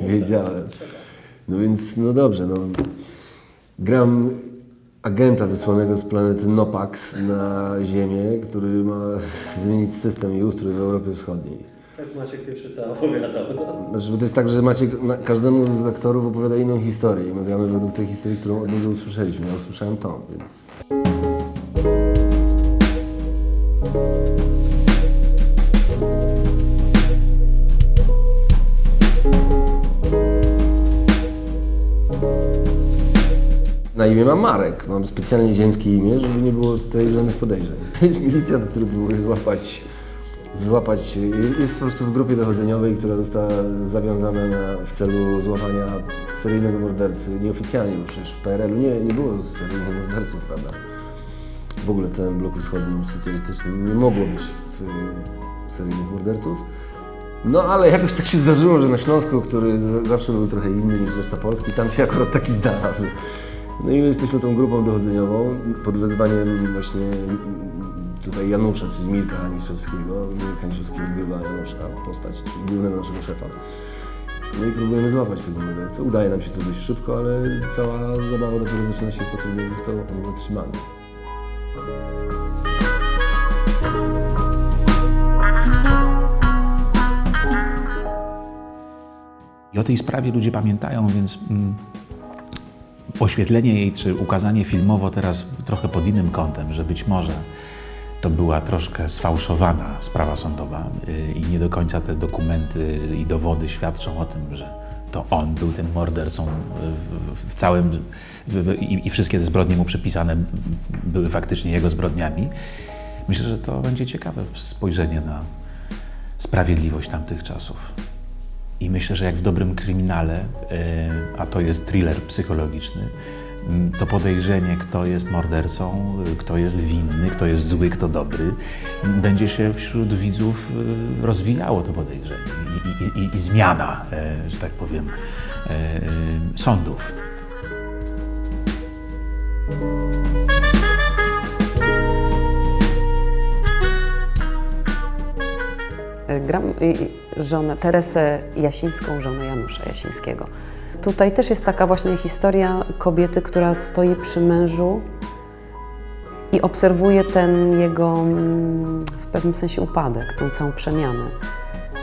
Wiedziałem. No więc, no dobrze, no. Gram agenta wysłanego z planety Nopax na Ziemię, który ma zmienić system i ustrój w Europie Wschodniej. Tak Maciek pierwszy co opowiadał. Znaczy, bo to jest tak, że macie, każdemu z aktorów opowiada inną historię i my gramy według tej historii, którą od niego usłyszeliśmy. Ja usłyszałem tą, więc... Na imię mam Marek. Mam specjalnie ziemskie imię, żeby nie było tutaj żadnych podejrzeń. Jest milicjant, który próbuje złapać, złapać... Jest po prostu w grupie dochodzeniowej, która została zawiązana na, w celu złapania seryjnego mordercy. Nieoficjalnie, bo przecież w PRL-u nie, nie było seryjnych morderców, prawda? W ogóle w całym bloku wschodnim socjalistycznym nie mogło być seryjnych morderców. No ale jakoś tak się zdarzyło, że na Śląsku, który zawsze był trochę inny niż reszta Polski, tam się akurat taki znalazł. No i my jesteśmy tą grupą dochodzeniową pod wezwaniem właśnie tutaj Janusza, czyli Mirka Aniszewskiego. Mirka Aniszewski odgrywa Janusza, postać, głównego naszego szefa. No i próbujemy złapać tego mordercę. Udaje nam się to dość szybko, ale cała zabawa dopiero zaczyna się po tym, jak został on zatrzymany. I o tej sprawie ludzie pamiętają, więc mm, oświetlenie jej czy ukazanie filmowo teraz trochę pod innym kątem, że być może to była troszkę sfałszowana sprawa sądowa yy, i nie do końca te dokumenty i dowody świadczą o tym, że to on był tym mordercą yy, w, całym i wszystkie te zbrodnie mu przypisane były faktycznie jego zbrodniami. Myślę, że to będzie ciekawe spojrzenie na sprawiedliwość tamtych czasów. I myślę, że jak w dobrym kryminale, e, a to jest thriller psychologiczny, m, to podejrzenie, kto jest mordercą, y, kto jest winny, kto jest zły, kto dobry, m, będzie się wśród widzów y, rozwijało to podejrzenie i, i, i, i zmiana, e, że tak powiem, e, e, sądów. Gram y, y, żonę, Teresę Jasińską, żonę Janusza Jasińskiego. Tutaj też jest taka właśnie historia kobiety, która stoi przy mężu i obserwuje ten jego mm, w pewnym sensie upadek, tą całą przemianę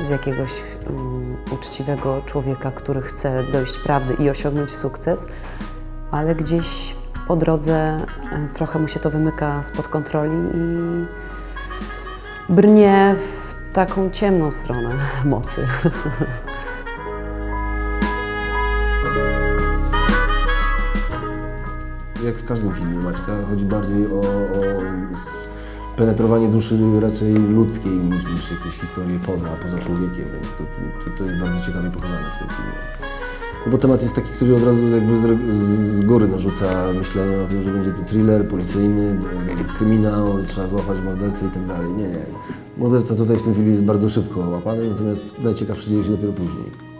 z jakiegoś mm, uczciwego człowieka, który chce dojść prawdy i osiągnąć sukces, ale gdzieś po drodze y, trochę mu się to wymyka spod kontroli i brnie w taką ciemną stronę mocy. Jak w każdym filmie Maćka, chodzi bardziej o, o penetrowanie duszy raczej ludzkiej niż, niż jakieś historie poza, poza człowiekiem, więc to, to, to jest bardzo ciekawie pokazane w tym filmie. No bo temat jest taki, który od razu jakby z, z góry narzuca myślenie o tym, że będzie to thriller policyjny, e, kryminał, trzeba złapać mordercę i tak dalej. Nie, nie. Morderca tutaj w tym filmie jest bardzo szybko łapany, natomiast najciekawsze dzieje się dopiero później.